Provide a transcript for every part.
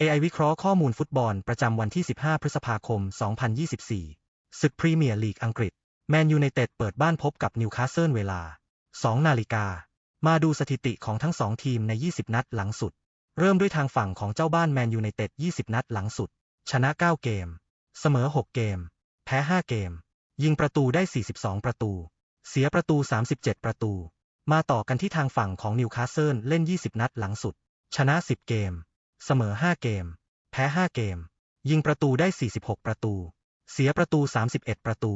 AI วิเคราะห์ข้อมูลฟุตบอลประจำวันที่ 15 พฤษภาคม 2024 ศึกพรีเมียร์ลีกอังกฤษ แมนยูไนเต็ดเปิดบ้านพบกับนิวคาสเซิลเวลา 2 นาฬิกา มาดูสถิติของทั้งสองทีมใน 20 นัดหลังสุด เริ่มด้วยทางฝั่งของเจ้าบ้านแมนยูไนเต็ด 20 นัดหลังสุด ชนะ 9 เกม เสมอ 6 เกม แพ้ 5 เกม ยิงประตูได้ 42 ประตู เสียประตู 37 ประตู มาต่อกันที่ทางฝั่งของนิวคาสเซิลเล่น 20 นัดหลังสุด ชนะ 10 เกม เสมอ 5 เกม แพ้ 5 เกม ยิงประตูได้ 46 ประตู เสียประตู 31 ประตู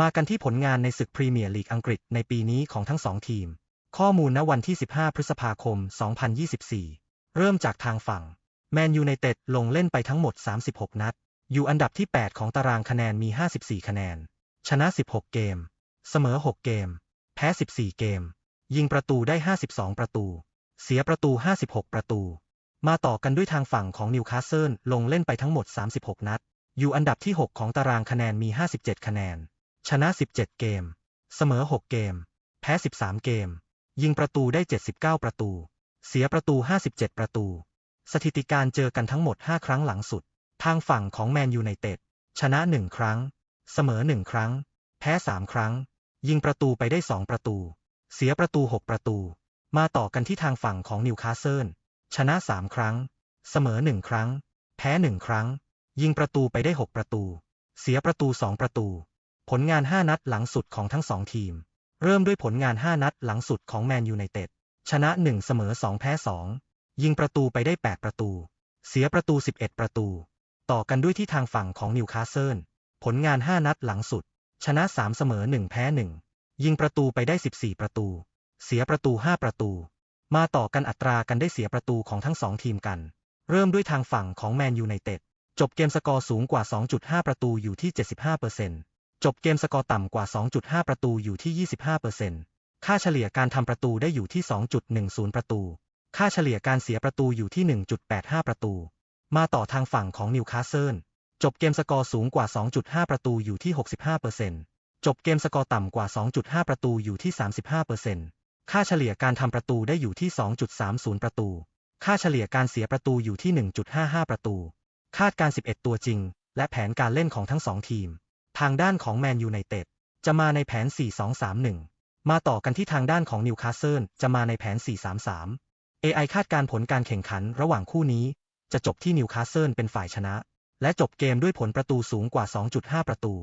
มากันที่ผลงานในศึกพรีเมียร์ลีกอังกฤษในปีนี้ของทั้งสองทีม ข้อมูลณวันที่ 15 พฤษภาคม 2024 เริ่มจากทางฝั่ง แมนยูไนเต็ดลงเล่นไปทั้งหมด 36 นัด อยู่อันดับที่ 8 ของตารางคะแนนมี 54 คะแนน ชนะ 16 เกม เสมอ 6 เกม แพ้ 14 เกม ยิงประตูได้ 52 ประตู เสียประตู 56 ประตู มาต่อกันด้วยทางฝั่งของนิวคาสเซิลลงเล่นไปทั้งหมด 36 นัด อยู่อันดับที่ 6 ของตารางคะแนนมี 57 คะแนน ชนะ 17 เกม เสมอ 6 เกม แพ้ 13 เกม ยิงประตูได้ 79 ประตู เสียประตู 57 ประตู สถิติการเจอกันทั้งหมด 5 ครั้งหลังสุด ทางฝั่งของแมนยูไนเต็ด ชนะ 1 ครั้ง เสมอ 1 ครั้ง แพ้ 3 ครั้ง ยิงประตูไปได้ 2 ประตู เสียประตู 6 ประตู มาต่อกันที่ทางฝั่งของนิวคาสเซิล ชนะ 3 ครั้ง เสมอ 1 ครั้ง แพ้ 1 ครั้ง ยิงประตูไปได้ 6 ประตู เสียประตู 2 ประตู ผลงาน 5 นัดหลังสุดของทั้ง 2 ทีม เริ่มด้วยผลงาน 5 นัดหลังสุดของแมนยูไนเต็ด ชนะ 1 เสมอ 2 แพ้ 2 ยิงประตูไปได้ 8 ประตู เสียประตู 11 ประตู ต่อกันด้วยที่ทางฝั่งของนิวคาสเซิล ผลงาน 5 นัดหลังสุด ชนะ 3 เสมอ 1 แพ้ 1 ยิงประตูไปได้ 14 ประตู เสียประตู 5 ประตู มาต่อกันอัตรากันได้เสียประตูของทั้ง2ทีมกัน เริ่มด้วยทางฝั่งของแมนยูไนเต็ดจบเกมสกอร์สูงกว่า 2.5 ประตูอยู่ที่ 75%จบเกมสกอร์ต่ำกว่า 2.5 ประตูอยู่ที่ 25%ค่าเฉลี่ยการทำประตูได้อยู่ที่ 2.10 ประตู ค่าเฉลี่ยการเสียประตูอยู่ที่ 1.85 ประตู มาต่อทางฝั่งของนิวคาสเซิลจบเกมสกอร์สูงกว่า 2.5 ประตูอยู่ที่ 65%จบเกมสกอร์ต่ำกว่า 2.5 ประตูอยู่ที่ 35% ค่าเฉลี่ยการทำประตูได้อยู่ที่ 2.30 ประตู ค่าเฉลี่ยการเสียประตูอยู่ที่ 1.55 ประตู คาดการ 11 ตัวจริง และแผนการเล่นของทั้งสองทีม ทางด้านของแมนยูไนเต็ดจะมาในแผน 4-2-3-1 มาต่อกันที่ทางด้านของนิวคาสเซิลจะมาในแผน 4-3-3 AI คาดการผลการแข่งขันระหว่างคู่นี้ จะจบที่นิวคาสเซิลเป็นฝ่ายชนะ และจบเกมด้วยผลประตูสูงกว่า 2.5 ประตู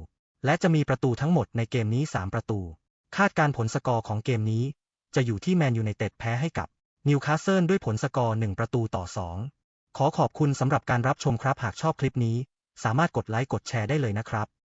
และจะมีประตูทั้งหมดในเกมนี้ 3 ประตู คาดการผลสกอร์ของเกมนี้ จะอยู่ที่แมนยูไนเต็ดแพ้ให้กับนิวคาสเซิลด้วยผลสกอร์ 1 ประตูต่อ 2 ขอขอบคุณสำหรับการรับชมครับหากชอบคลิปนี้ สามารถกดไลค์กดแชร์ได้เลยนะครับ